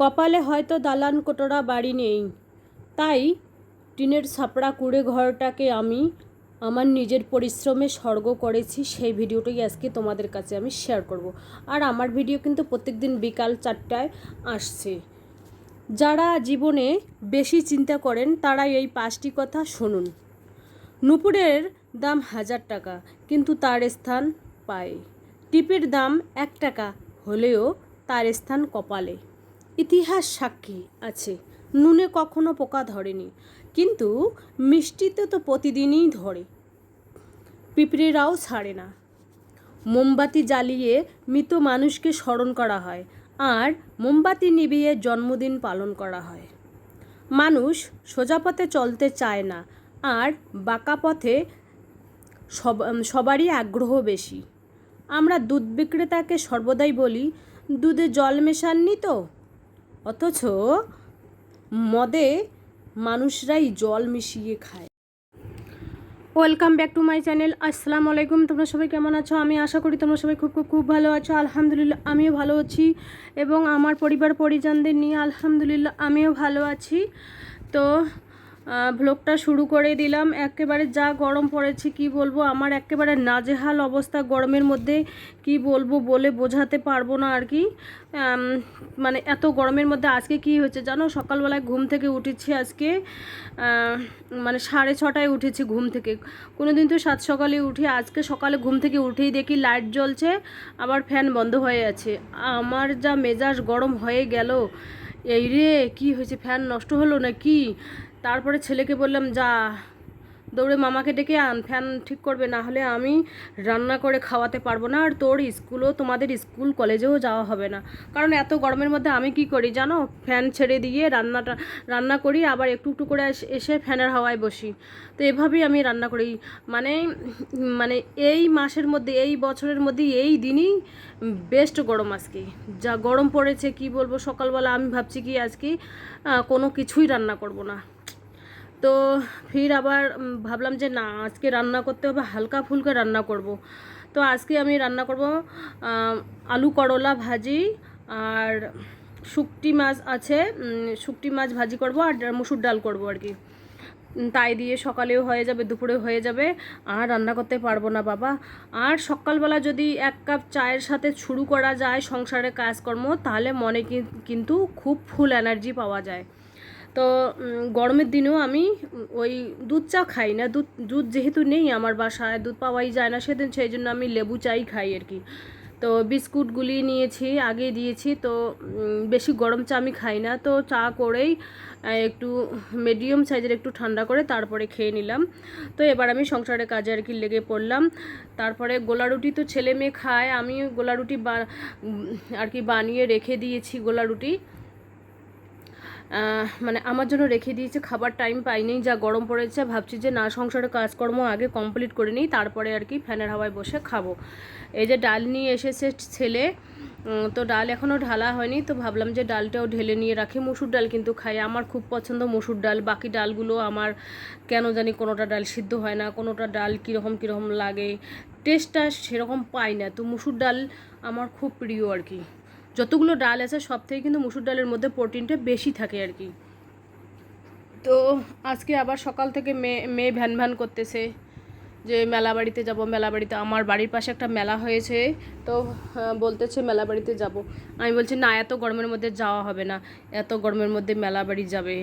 কপালে হয়তো দালান কোটরা বাড়ি নেই। তাই টিনের ছাপড়া কুড়ে ঘরটাকে আমি আমার নিজের পরিশ্রমে স্বর্গ করেছি, সেই ভিডিওটাই আজকে তোমাদের কাছে আমি শেয়ার করব। আর আমার ভিডিও কিন্তু প্রত্যেকদিন বিকাল চারটায় আসছে। যারা জীবনে বেশি চিন্তা করেন তারা এই পাঁচটি কথা শুনুন। নুপুরের দাম হাজার টাকা, কিন্তু তার স্থান পায়। টিপের দাম এক টাকা, হলেও তার স্থান কপালে। ইতিহাস সাক্ষী আছে। নুনে কখনো পোকা ধরেনি। কিন্তু মিষ্টিতে তো প্রতিদিনই ধরে। পিঁপড়েরাও ছাড়ে না। মোমবাতি জ্বালিয়ে মৃত মানুষকে স্মরণ করা হয় আর মোমবাতি নিবিয়ে জন্মদিন পালন করা হয়। মানুষ সোজা পথে চলতে চায় না আর বাঁকা পথে সব সবারই আগ্রহ বেশি। আমরা দুধ বিক্রেতাকে সর্বদাই বলি, দুধে জল মেশাননি তো? অথচ মদে মানুষরাই জল মিশিয়ে খায়। Welcome back to my channel আসসালামু আলাইকুম তোমরা সবাই কেমন আছো? আমি আশা করি তোমরা সবাই খুব খুব খুব ভালো আছো। আলহামদুলিল্লাহ, আমিও ভালো আছি এবং আমার পরিবার পরিজনদের নিয়ে আলহামদুলিল্লাহ, আমিও ভালো আছি। তো ভ্লগটা শুরু করে দিলাম। একেবারে যা গরম পড়েছে, কি বলব? আমার একেবারে নাজেহাল অবস্থা গরমের মধ্যে, কি বলব বলে বোঝাতে পারব না আর কি। মানে এত গরমের মধ্যে আজকে কি হয়েছে জানো? সকালবেলায় ঘুম থেকে উঠেছি আজকে মানে সাড়ে ছটায় উঠেছি ঘুম থেকে। কোনো দিন তো সাত সকালে উঠি, আজকে সকালে ঘুম থেকে উঠেই দেখি লাইট জ্বলছে, আবার ফ্যান বন্ধ হয়ে আছে। আমার যা মেজাজ গরম হয়ে গেল, এই রে, কি হয়েছে? ফ্যান নষ্ট হলো না কি তারপরে ছেলেকে বললাম, যা, দৌড়ে মামাকে ডেকে আন, ফ্যান ঠিক করবে, না হলে আমি রান্না করে খাওয়াতে পারব না। আর তোর স্কুলও, তোমাদের স্কুল কলেজেও যাওয়া হবে না। কারণ এত গরমের মধ্যে আমি কি করি জানো? ফ্যান ছেড়ে দিয়ে রান্নাটা, রান্না করি, আবার একটু একটু করে এসে ফ্যানের হাওয়ায় বসি। তো এভাবেই আমি রান্না করি। মানে মানে এই মাসের মধ্যে, এই বছরের মধ্যে, এই দিনই বেস্ট গরম আজকে। যা গরম পড়েছে, কি বলব? সকালবেলা আমি ভাবছি কি আজকে কোনো কিছুই রান্না করব না। তো ফির আবার ভাবলাম যে না, আজকে রান্না করতে হবে, হালকা ফুলকা রান্না করব। তো আজকে আমি রান্না করব আলু করলা ভাজি আর শুকটি মাছ আছে শুকটি মাছ ভাজি করব আর মুসুর ডাল করব আর কি। তাই দিয়ে সকালেও হয়ে যাবে, দুপুরে হয়ে যাবে, আর রান্না করতে পারব না বাবা। আর সকালবেলা যদি এক কাপ চায়ের সাথে শুরু করা যায় সংসারে কাজকর্ম, তাহলে মনে কিন্তু খুব ফুল এনার্জি পাওয়া যায়। তো গরমের দিনেও আমি ওই দুধ চা খাই না। দুধ দুধ যেহেতু নেই আমার বাসায়, দুধ পাওয়াই যায় না সেদিন, সেই জন্য আমি লেবু চাই খাই আর কি। তো বিস্কুটগুলি নিয়েছি, আগে দিয়েছি, তো বেশি গরম চা আমি খাই না। তো চা করেই একটু মিডিয়াম সাইজের একটু ঠান্ডা করে তারপরে খেয়ে নিলাম। তো এবার আমি সংসারের কাজে আর কি লেগে পড়লাম। তারপরে গোলা রুটি তো ছেলে মেয়ে খায় আমি গোলা রুটি আর কি বানিয়ে রেখে দিয়েছি গোলা রুটি মানে আমার জন্য রেখে দিয়েছে, খাবার টাইম পাইনি, যা গরম পড়েছে, ভাবছি যে না, সংসারের কাজকর্ম আগে কমপ্লিট করে নিই, তারপরে আর কি ফ্যানের হাওয়ায় বসে খাব। এই যে ডাল নিয়ে এসেছে ছেলে তো ডাল এখনও ঢালা হয়নি, তো ভাবলাম যে ডালটাও ঢেলে নিয়ে রাখি, মুসুর ডাল কিন্তু খাই, আমার খুব পছন্দ মুসুর ডাল, বাকি ডালগুলো আমার কেন জানি কোনোটা ডাল সিদ্ধ হয় না, কোনোটা ডাল কীরকম কীরকম লাগে টেস্টটা সেরকম পাই না, তো মুসুর ডাল আমার খুব প্রিয় আর কি। যতগুলো ডাল আছে সব থেকে কিন্তু মুসুর ডালের মধ্যে প্রোটিনটা বেশি থাকে আর কি। তো আজকে আবার সকাল থেকে মেয়ে মেয়ে ভ্যান ভ্যান করতেছে যে মেলা বাড়িতে যাব মেলা বাড়িতে আমার বাড়ির পাশে একটা মেলা হয়েছে তো আহ, বলতেছে মেলা বাড়িতে যাব। আমি বলছি না এত গরমের মধ্যে যাওয়া হবে না এত গরমের মধ্যে মেলা বাড়ি যাবে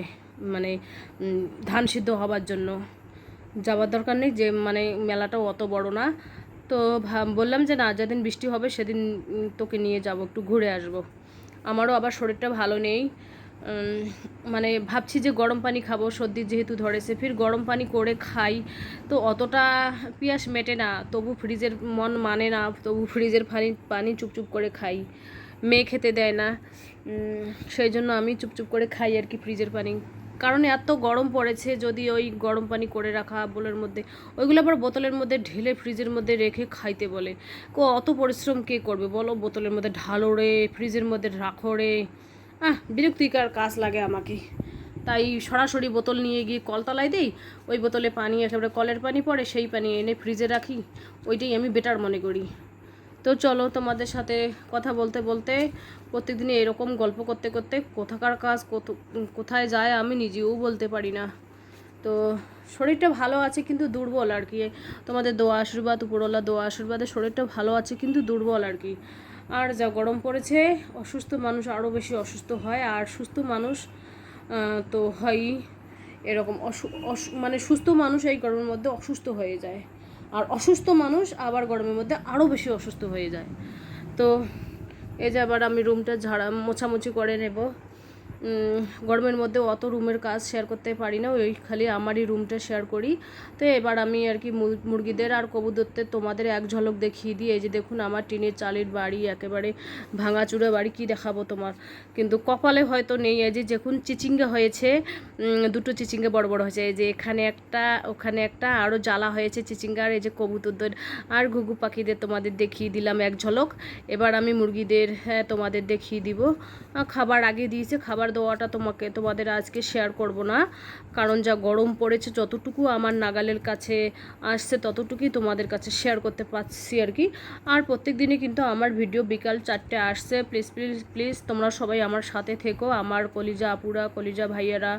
মানে ধান সিদ্ধ হবার জন্য। যাওয়ার দরকার নেই যে মানে মেলাটাও অত বড় না। তো বললাম যে না, যেদিন বৃষ্টি হবে সেদিন তোকে নিয়ে যাব, একটু ঘুরে আসব। আমারও আবার শরীরটা ভালো নেই। মানে ভাবছি যে গরম পানি খাব। সর্দি যেহেতু ধরেছে ফির গরম পানি করে খাই। তো অতটা পিয়াস মেটে না, তবু ফ্রিজের মন মানে না, তবু ফ্রিজের পানি পানি চুপচুপ করে খাই। মেয়ে খেতে দেয় না। সেই জন্য আমি চুপচুপ করে খাই আর কি ফ্রিজের পানি। কারণ এত গরম পড়েছে যদি ওই গরম পানি করে রাখা বোলের মধ্যে, ওইগুলো আবার বোতলের মধ্যে ঢেলে ফ্রিজের মধ্যে রেখে খাইতে বলে। কো, অত পরিশ্রম কে করবে বলো? বোতলের মধ্যে ঢালো রে, ফ্রিজের মধ্যে রাখো রে। আহ, বিরক্তিকর কাজ লাগে আমাকে। তাই সরাসরি বোতল নিয়ে গিয়ে কলতলায় দিই, ওই বোতলে পানি, একেবারে কলের পানি পড়ে, সেই পানি এনে ফ্রিজে রাখি। ওইটাই আমি বেটার মনে করি। তো চলো তোমাদের সাথে কথা বলতে বলতে প্রত্যেকদিনই এরকম গল্প করতে করতে কোথাকার কাজ কোথায় যায় আমি নিজেও বলতে পারি না। তো শরীরটা ভালো আছে কিন্তু দুর্বল আর কি। তোমাদের দোয়া আশীর্বাদ, উপরওয়ালা দোয়া আশীর্বাদে শরীরটা ভালো আছে কিন্তু দুর্বল আর কি। আর যা গরম পড়েছে, অসুস্থ মানুষ আরও বেশি অসুস্থ হয় আর সুস্থ মানুষ তো হয়ই এরকম অসু- মানে সুস্থ মানুষ এই গরমের মধ্যে অসুস্থ হয়ে যায়। আর অসুস্থ মানুষ আবার গরমের মধ্যে আরও বেশি অসুস্থ হয়ে যায়। তো এই যে আবার আমি রুমটা ঝাড়া, মোছামুছি করে নেব। গরমের মধ্যে অত রুমের কাজ শেয়ার করতে পারি না, ওই খালি আমারই রুমটা শেয়ার করি। তো এবার আমি আর কি মুর- মুরগিদের আর কবুতরদের তোমাদের এক ঝলক দেখিয়ে দিই। এই যে দেখুন আমার টিনের চালের বাড়ি, একেবারে ভাঙাচুরা বাড়ি, কি দেখাবো তোমার? কিন্তু কপালে হয়তো নেই। এই যে দেখুন, চিচিঙ্গা হয়েছে। দুটো চিচিঙ্গা বড় বড় হয়েছে। এই যে এখানে একটা, ওখানে একটা আরও জ্বালা হয়েছে চিচিঙ্গার এই যে কবুতরদের, আর ঘুঘু পাখিদের তোমাদের দেখিয়ে দিলাম এক ঝলক। এবার আমি মুরগিদের হ্যাঁ তোমাদের দেখিয়ে দিব। খাবার আগে দিয়েছে, খাবার দেওয়াটা তোমাকে, তোমাদের আজকে শেয়ার করব না। কারণ যা গরম পড়েছে, যতটুকু আমার নাগালের কাছে আসছে, ততটুকুই তোমাদের কাছে শেয়ার করতে পারছি আর কি। আর প্রত্যেক দিনই কিন্তু আমার ভিডিও বিকাল চারটে আসছে। প্লিজ প্লিজ প্লিজ তোমরা সবাই আমার সাথে থেকো। আমার কলিজা আপুরা, কলিজা ভাইয়েরা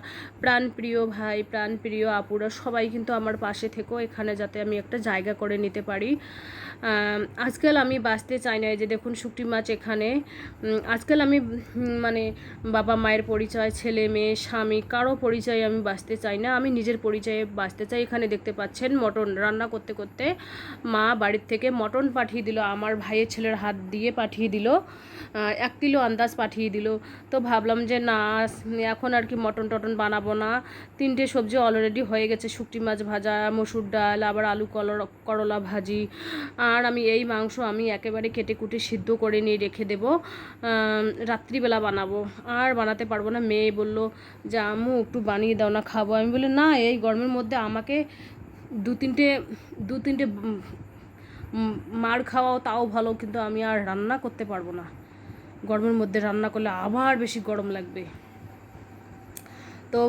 প্রাণপ্রিয় ভাই, প্রাণপ্রিয় আপুরা, সবাই কিন্তু আমার পাশে থেকো। এখানে যাতে আমি একটা জায়গা করে নিতে পারি। আজকাল আমি বাঁচতে চাই না যে দেখুন শুকটি মাছ এখানে। আজকাল আমি মানে বাবা মায়ের পরিচয়, ছেলে মেয়ে, স্বামী, কারও পরিচয় আমি বাঁচতে চাই না। আমি নিজের পরিচয়ে বাঁচতে চাই। এখানে দেখতে পাচ্ছেন মটন রান্না করতে করতে মা বাড়ির থেকে মটন পাঠিয়ে দিল, আমার ভাইয়ের ছেলের হাত দিয়ে পাঠিয়ে দিল এক কিলো আন্দাজ পাঠিয়ে দিল। তো ভাবলাম যে না এখন আর কি মটন টটন বানাবো না। তিনটে সবজি অলরেডি হয়ে গেছে শুকটি মাছ ভাজা মসুর ডাল আবার আলু করলা ভাজি। আর আমি এই মাংস আমি একেবারে কেটে কুটে সিদ্ধ করে নিয়ে রেখে দেবো। আম, রাত্রিবেলা বানাবো। আর বানাতে পারব না। মেয়ে বলল যে আম্মু একটু বানিয়ে দাও না খাব। আমি বলি না এই গরমের মধ্যে আমাকে দু তিনটে দু তিনটে মার খাওয়াও তাও ভালো কিন্তু আমি আর রান্না করতে পারব না। গরমের মধ্যে রান্না করলে আবার বেশি গরম লাগবে। তো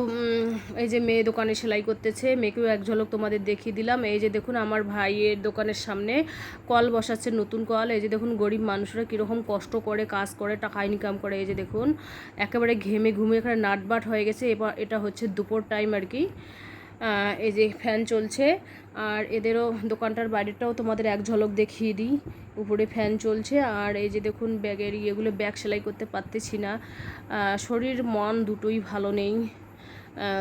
এই যে মেয়ে দোকানে সেলাই করতেছে, মেয়েকেও এক ঝলক তোমাদের দেখিয়ে দিলাম। এই যে দেখুন, আমার ভাইয়ের দোকানের সামনে কল বসাচ্ছে, নতুন কল। এই যে দেখুন, গরিব মানুষরা কীরকম কষ্ট করে, কাজ করে, টাকা ইনকাম করে। এই যে দেখুন, একেবারে ঘেমে ঘুমে এখানে নাটবাট হয়ে গেছে। এবার এটা হচ্ছে দুপুর টাইম আর কি। এই যে ফ্যান চলছে। আর এদেরও দোকানটার বাড়িটাও তোমাদের এক ঝলক দেখিয়ে দিই। উপরে ফ্যান চলছে। আর এই যে দেখুন, ব্যাগের ইয়েগুলো, ব্যাগ সেলাই করতে পারতেছি না। শরীর, মন দুটোই ভালো নেই।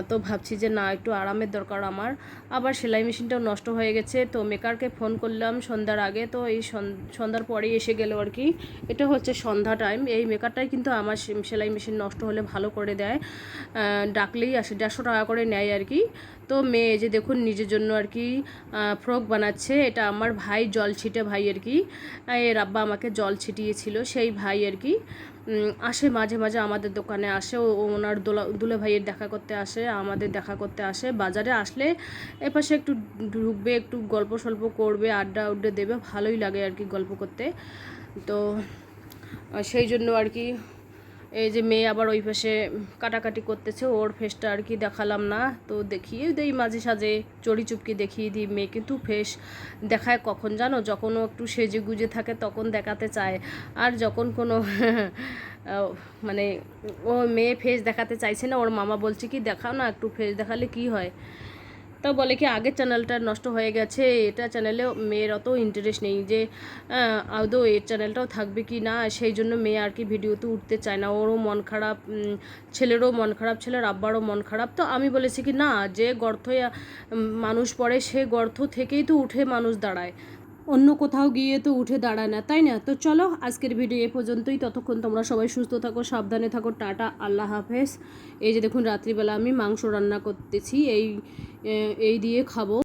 তো ভাবছি যে না, একটু আরামের দরকার আমার। আবার সেলাই মেশিনটাও নষ্ট হয়ে গেছে, তো মেকারকে ফোন করলাম সন্ধ্যার আগে, তো এই সন- সন্ধ্যার পরেই এসে গেল আর কি। এটা হচ্ছে সন্ধ্যা টাইম এই মেকারটাই কিন্তু আমার সেলাই মেশিন নষ্ট হলে ভালো করে দেয়। ডাকলেই আসে, দেড়শো টাকা করে নেয় আর কি। তো মেয়ে যে দেখুন নিজের জন্য আর কি ফ্রক বানাচ্ছে। এটা আমার ভাই জল ছিটে ভাই আর কি। এর আব্বা আমাকে জল ছিটিয়েছিল, সেই ভাই আর কি। আসে মাঝে মাঝে আমাদের দোকানে আসে, ও, ওনার দোলা, দুলে ভাইয়ের দেখা করতে আসে, আমাদের দেখা করতে আসে। বাজারে আসলে এপাশে একটু ঢুকবে, একটু গল্প সল্প করবে, আড্ডা উড্ডে দেবে, ভালোই লাগে আর কি গল্প করতে। তো সেই জন্য আর কি এই যে মেয়ে আবার ওই পাশে কাটাকাটি করতেছে, ওর ফেসটা আর কি দেখালাম না। তো দেখিয়ে দিই, মাঝে সাঝে চড়ি চুপকি দেখিয়ে দিই, মেয়ে কিন্তু ফেস দেখায় কখন জানো? যখন ও একটু সেজে গুজে থাকে তখন দেখাতে চায়। আর যখন কোনো মানে ও মেয়ে ফেস দেখাতে চাইছে না, ওর মামা বলছে কি, দেখাও না, একটু ফেস দেখালে কি হয়? তো বলে কি আগের চ্যানেলটা নষ্ট হয়ে গেছে, এটা চ্যানেলে মেয়ের অত ইন্টারেস্ট নেই যে আদৌ এর চ্যানেলটাও থাকবে কি না, সেই জন্য মেয়ে আর কি ভিডিওতে উঠতে চায় না। ওরও মন খারাপ ছেলেরও মন খারাপ, ছেলের আব্বারও মন খারাপ। তো আমি বলেছি কি, না, যে গর্থ মানুষ পড়ে সে গর্থ থেকেই তো উঠে মানুষ দাঁড়ায়। অন্য কোথাও গিয়ে তো উঠে দাঁড়ায় না, তাই না? তো চলো, আজকের ভিডিও এ পর্যন্তই। ততক্ষণ তোমরা সবাই সুস্থ থাকো, সাবধানে থাকো, টাটা, আল্লাহ হাফেজ। এই যে দেখুন, রাত্রিবেলা আমি মাংস রান্না করতেছি, এই এই দিয়ে খাব।